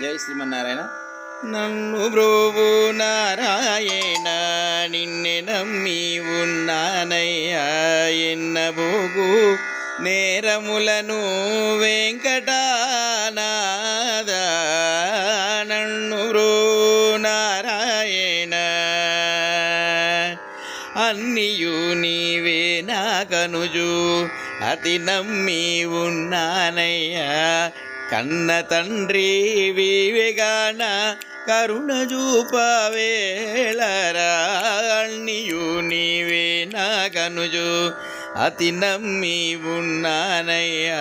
జై శ్రీమన్నారాయణ. నన్ను బ్రోవు నారాయణ నిన్నే నమ్మి ఉన్నానయ్యా ఎన్నబోగు నేరములను వెంకటానాద నన్ను బ్రో నారాయణ అన్నియు నీవే నా కనుజు అతి నమ్మి ఉన్నానయ్యా కన్న తండ్రి వివేగాన కరుణ చూపవేళరాణియు నీవే నా కనుజు అతి నమ్మి ఉన్నానయ్యా.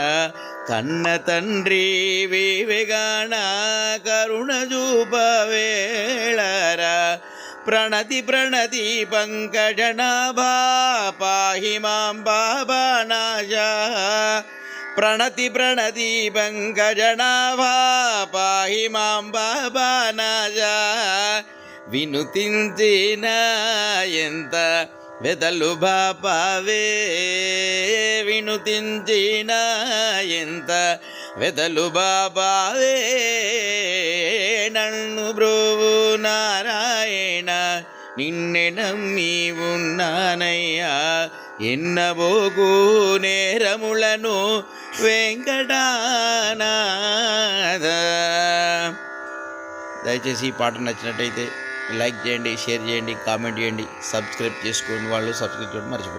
కన్న తండ్రి వివేగాన కరుణ చూపవేళరా ప్రణతి ప్రణతి పంకజనాభా పాహి మాం బాబా నాశా ప్రణతి ప్రణతి పంకజనాభా పాహి మాం బాబా వినుతించిన ఎంత వెదలు బాపావే వినుతించిన ఎంత వెదలు బాబావే నన్ను బ్రోవు నారాయణ నిన్నే నమ్మి ఉన్నానయ్యా ఎన్నబోగు నేరములను వెంకటానాథ. దయచేసి ఈ పాట నచ్చినట్టయితే లైక్ చేయండి షేర్ చేయండి కామెంట్ చేయండి సబ్స్క్రైబ్ చేసుకోండి వాళ్ళు సబ్స్క్రైబ్ చేయడం మర్చిపోండి